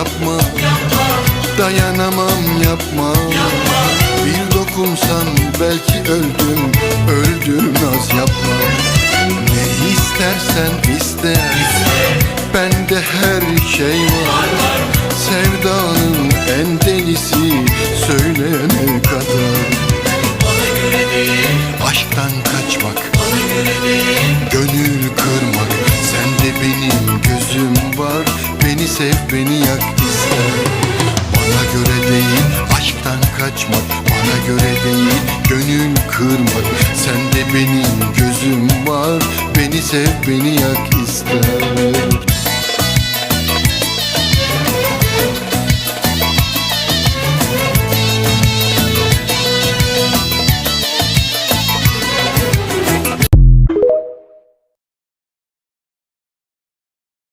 yapma. Dayanamam yapma. Bir dokunsan belki öldüm Öldüm naz yapma. Ne istersen iste. Bende her şey var. Sevdanın en delisi Söyleyene kadar. Aşktan kaçmak sev beni yak ister Bana göre değil aşktan kaçmak. Bana göre değil gönül kırmak. Sende benim gözüm var. Beni sev beni yak ister